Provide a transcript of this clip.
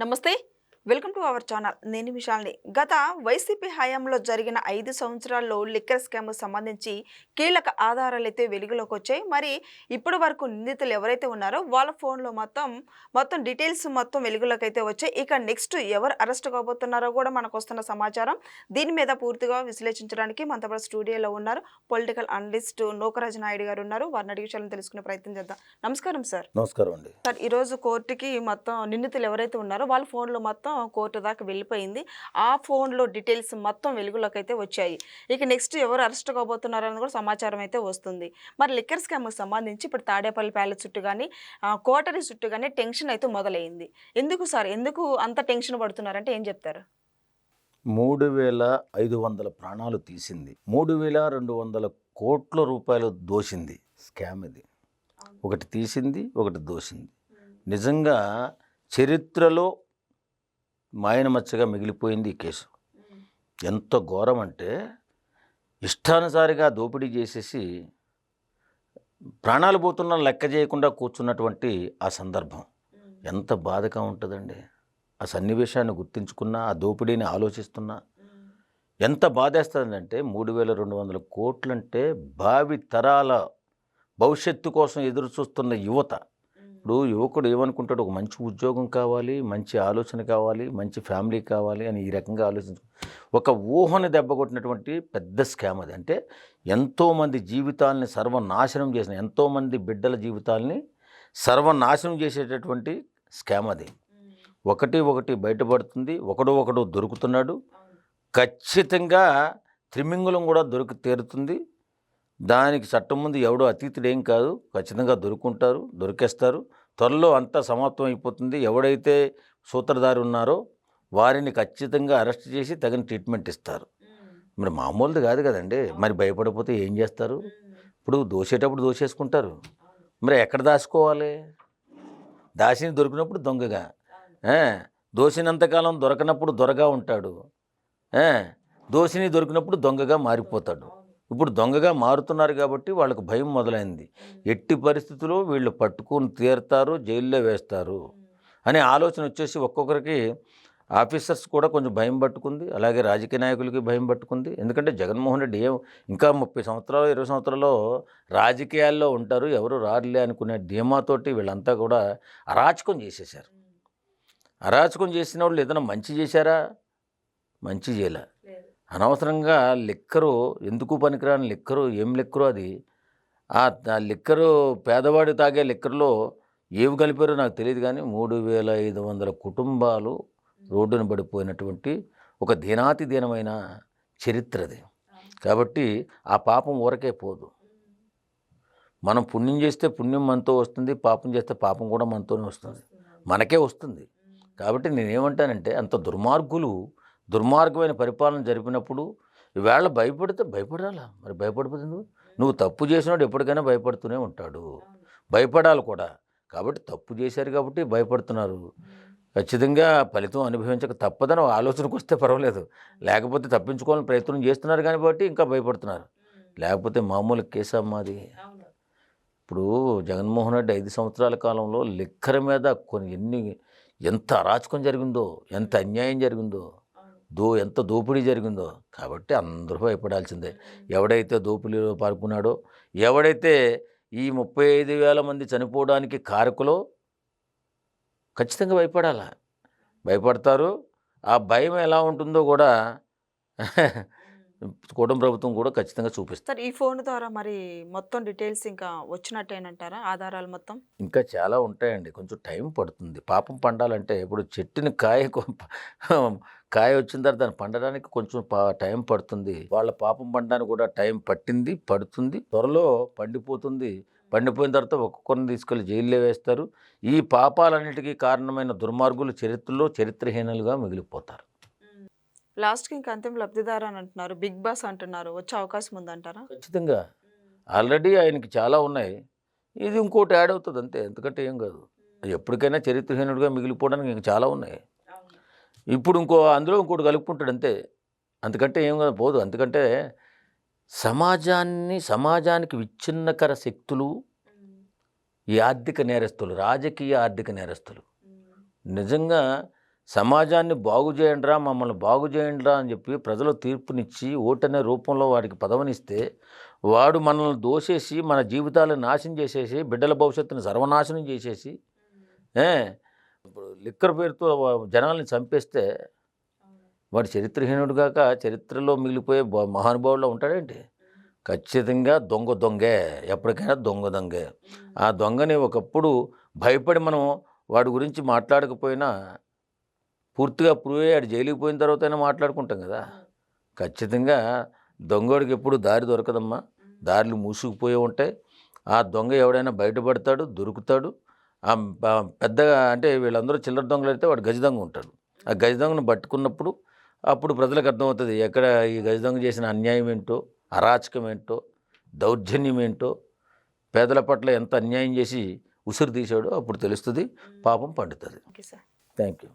నమస్తే Welcome to our channel. నేను విశాల్ని గత వైసీపీ హయాంలో జరిగిన ఐదు సంవత్సరాల్లో లిక్కర్ స్కామ్ సంబంధించి కీలక ఆధారాలు అయితే వెలుగులోకి వచ్చాయి. మరి ఇప్పటి వరకు నిందితులు ఎవరైతే ఉన్నారో వాళ్ళ ఫోన్లో మొత్తం మొత్తం డీటెయిల్స్ మొత్తం వెలుగులోకి అయితే వచ్చాయి. ఇక నెక్స్ట్ ఎవరు అరెస్ట్ కాబోతున్నారో కూడా మనకు వస్తున్న సమాచారం. దీని మీద పూర్తిగా విశ్లేషించడానికి మనతో పాటు స్టూడియోలో ఉన్నారు పొలిటికల్ అనలిస్ట్ నోకరాజు నాయుడు గారు ఉన్నారు. వారిని అడిగి విషయాలను తెలుసుకునే ప్రయత్నం చేద్దాం. నమస్కారం సార్. నమస్కారం అండి. సార్ ఈరోజు కోర్టుకి మొత్తం నిందితులు ఎవరైతే ఉన్నారో వాళ్ళ ఫోన్లో మొత్తం కోర్టు దాకా వెళ్ళిపోయింది. ఆ ఫోన్లో డీటెయిల్స్ మొత్తం వెలుగులోకి అయితే వచ్చాయి. ఇక నెక్స్ట్ ఎవరు అరెస్ట్ కాబోతున్నారని కూడా సమాచారం అయితే వస్తుంది. మరి లిక్కర్ స్కామ్కి సంబంధించి ఇప్పుడు తాడేపల్లి ప్యాలెస్ చుట్టూ కానీ కోటరీ చుట్టూ కానీ టెన్షన్ అయితే మొదలైంది. ఎందుకు సార్? ఎందుకు అంత టెన్షన్ పడుతున్నారంటే ఏం చెప్తారు? మూడు వేల ఐదు వందల ప్రాణాలు తీసింది. మూడు వేల రెండు వందల కోట్ల రూపాయలు దోసింది స్కామ్ ఇది. ఒకటి తీసింది ఒకటి దోసింది నిజంగా చరిత్రలో మాయనమచ్చగా మిగిలిపోయింది ఈ కేసు. ఎంత ఘోరం అంటే ఇష్టానుసారిగా దోపిడీ చేసేసి ప్రాణాలు పోతున్నా లెక్క చేయకుండా కూర్చున్నటువంటి ఆ సందర్భం. ఎంత బాధగా ఉంటుందండి. ఆ సన్నివేశాన్ని గుర్తించుకున్నా ఆ దోపిడీని ఆలోచిస్తున్నా. ఎంత బాధేస్తుందంటే మూడు వేల రెండు వందల కోట్లంటే భావి తరాల భవిష్యత్తు కోసం ఎదురు చూస్తున్న యువత ఇప్పుడు యువకుడు ఏమనుకుంటాడు? ఒక మంచి ఉద్యోగం కావాలి మంచి ఆలోచన కావాలి మంచి ఫ్యామిలీ కావాలి అని ఈ రకంగా ఆలోచించు. ఒక ఊహని దెబ్బకొట్టినటువంటి పెద్ద స్కామ్ అది. అంటే ఎంతోమంది జీవితాలని సర్వనాశనం చేసిన ఎంతోమంది బిడ్డల జీవితాలని సర్వనాశనం చేసేటటువంటి స్కామ్ అది. ఒకటి ఒకటి బయటపడుతుంది ఒకడు ఒకడు దొరుకుతున్నాడు. ఖచ్చితంగా త్రిమింగులం కూడా దొరికి తీరుతుంది. దానికి చట్టం ముందు ఎవడో అతీతుడేం కాదు ఖచ్చితంగా దొరుకుంటారు దొరికేస్తారు. త్వరలో అంతా సమాప్తం అయిపోతుంది. ఎవడైతే సూత్రధారి ఉన్నారో వారిని ఖచ్చితంగా అరెస్ట్ చేసి తగిన ట్రీట్మెంట్ ఇస్తారు. మరి మామూలుది కాదు కదండి. మరి భయపడిపోతే ఏం చేస్తారు? ఇప్పుడు దోసేటప్పుడు దోసేసుకుంటారు. మరి ఎక్కడ దాచుకోవాలి? దాసిని దొరికినప్పుడు దొంగగా. దోసినంతకాలం దొరకనప్పుడు దొరగా ఉంటాడు. దోసిని దొరికినప్పుడు దొంగగా మారిపోతాడు. ఇప్పుడు దొంగగా మారుతున్నారు కాబట్టి వాళ్ళకు భయం మొదలైంది. ఎట్టి పరిస్థితుల్లో వీళ్ళు పట్టుకుని తీరుతారు జైల్లో వేస్తారు అనే ఆలోచన వచ్చేసి ఒక్కొక్కరికి ఆఫీసర్స్ కూడా కొంచెం భయం పట్టుకుంది అలాగే రాజకీయ నాయకులకి భయం పట్టుకుంది. ఎందుకంటే జగన్మోహన్ రెడ్డి ఏం ఇంకా ముప్పై సంవత్సరాలు ఇరవై సంవత్సరాల్లో రాజకీయాల్లో ఉంటారు ఎవరు రారులే అనుకునే ధీమాతోటి వీళ్ళంతా కూడా అరాచకం చేసేశారు. అరాచకం చేసిన వాళ్ళు ఏదైనా మంచి చేశారా? మంచి చేయలే. అనవసరంగా లిక్కరు ఎందుకు పనికిరాని లిక్కరు? ఏం లిక్కరు అది? ఆ లిక్కరు పేదవాడు తాగే లిక్కర్లో ఏవి కలిపారో నాకు తెలియదు కానీ మూడు వేల ఐదు వందల కుటుంబాలు రోడ్డున పడిపోయినటువంటి ఒక దీనాతి దీనమైన చరిత్ర అది. కాబట్టి ఆ పాపం ఊరకే పోదు. మనం పుణ్యం చేస్తే పుణ్యం మనతో వస్తుంది పాపం చేస్తే పాపం కూడా మనతోనే వస్తుంది. మనకే వస్తుంది. కాబట్టి నేనేమంటానంటే అంత దుర్మార్గులు దుర్మార్గమైన పరిపాలన జరిపినప్పుడు ఈవేళ భయపడితే భయపడాలా? మరి భయపడిపోతుంది నువ్వు? నువ్వు తప్పు చేసినోడు ఎప్పటికైనా భయపడుతూనే ఉంటాడు. భయపడాలి కూడా. కాబట్టి తప్పు చేశారు కాబట్టి భయపడుతున్నారు. ఖచ్చితంగా ఫలితం అనుభవించక తప్పదని ఆలోచనకు వస్తే పర్వాలేదు. లేకపోతే తప్పించుకోవాలని ప్రయత్నం చేస్తున్నారు కానీ బట్టి ఇంకా భయపడుతున్నారు. లేకపోతే మామూలు కేసు మాది? ఇప్పుడు జగన్మోహన్ రెడ్డి ఐదు సంవత్సరాల కాలంలో లిక్కర మీద కొన్ని ఎన్ని ఎంత అరాచకం జరిగిందో ఎంత అన్యాయం జరిగిందో దో ఎంత దోపిడీ జరిగిందో. కాబట్టి అందరూ భయపడాల్సిందే. ఎవడైతే దోపిడీలో పాల్గొన్నాడో ఎవడైతే ఈ ముప్పై ఐదు వేల మంది చనిపోవడానికి కారకులో ఖచ్చితంగా భయపడాలా? భయపడతారు. ఆ భయం ఎలా ఉంటుందో కూడా కూటమి ప్రభుత్వం కూడా ఖచ్చితంగా చూపిస్తుంది సార్ ఈ ఫోన్ ద్వారా మరి మొత్తం డీటెయిల్స్ ఇంకా వచ్చినట్టేనంటారా? ఆధారాలు మొత్తం? ఇంకా చాలా ఉంటాయండి. కొంచెం టైం పడుతుంది. పాపం పండాలంటే ఇప్పుడు చెట్టుని కాయ కాయ వచ్చిన తర్వాత దాన్ని పండడానికి కొంచెం టైం పడుతుంది. వాళ్ళ పాపం పండడానికి కూడా టైం పట్టింది పడుతుంది. త్వరలో పండిపోతుంది. పండిపోయిన తర్వాత ఒక్కొక్కరిని తీసుకెళ్ళి జైల్లో వేస్తారు. ఈ పాపాలన్నిటికీ కారణమైన దుర్మార్గులు చరిత్రలో చరిత్రహీనులుగా మిగిలిపోతారు. లాస్ట్కి ఇంకా అంతిమ లబ్ధిదారు అని అంటున్నారు. బిగ్ బాస్ అంటున్నారు. వచ్చే అవకాశం ఉందంటారా? ఖచ్చితంగా. ఆల్రెడీ ఆయనకి చాలా ఉన్నాయి. ఇది ఇంకోటి యాడ్ అవుతుంది అంతే ఎందుకంటే ఏం కాదు. ఎప్పటికైనా చరిత్రహీనుడిగా మిగిలిపోవడానికి ఇంకా చాలా ఉన్నాయి. ఇప్పుడు ఇంకో అందులో ఇంకోటి కలుపుకుంటాడు అంతే అందుకంటే ఏం కాదు పోదు. ఎందుకంటే సమాజాన్ని సమాజానికి విచ్ఛిన్నకర శక్తులు ఈ ఆర్థిక నేరస్తులు రాజకీయ ఆర్థిక నేరస్తులు. నిజంగా సమాజాన్ని బాగు చేయండిరా మమ్మల్ని బాగు చేయండిరా అని చెప్పి ప్రజలు తీర్పునిచ్చి ఓటనే రూపంలో వాడికి పదవనిస్తే వాడు మనల్ని దోసేసి మన జీవితాలను నాశనం చేసేసి బిడ్డల భవిష్యత్తుని సర్వనాశనం చేసేసి ఇప్పుడు లిక్కర్ పేరుతో జనాల్ని చంపేస్తే వాడు చరిత్రహీనుడు కాక చరిత్రలో మిగిలిపోయే మహానుభావుల్లో ఉంటాడేంటి? ఖచ్చితంగా దొంగ దొంగే ఎప్పటికైనా దొంగ దొంగే. ఆ దొంగని ఒకప్పుడు భయపడి మనం వాడి గురించి మాట్లాడకపోయినా పూర్తిగా ప్రూవ్ అయ్యాడు జైలుకి పోయిన తర్వాత అయినా మాట్లాడుకుంటాం కదా. ఖచ్చితంగా దొంగోడికి ఎప్పుడు దారి దొరకదమ్మా. దారులు మూసుకుపోయి ఉంటాయి. ఆ దొంగ ఎవడైనా బయటపడతాడు దొరుకుతాడు. పెద్దగా అంటే వీళ్ళందరూ చిల్లర దొంగలు అయితే వాడు గజ దొంగ ఉంటాడు. ఆ గజ దొంగను పట్టుకున్నప్పుడు అప్పుడు ప్రజలకు అర్థమవుతుంది ఎక్కడ ఈ గజ దొంగ చేసిన అన్యాయం ఏంటో అరాచకం ఏంటో దౌర్జన్యం ఏంటో పేదల పట్ల ఎంత అన్యాయం చేసి ఉసురు తీశాడో అప్పుడు తెలుస్తుంది పాపం పండుతుంది. Thank you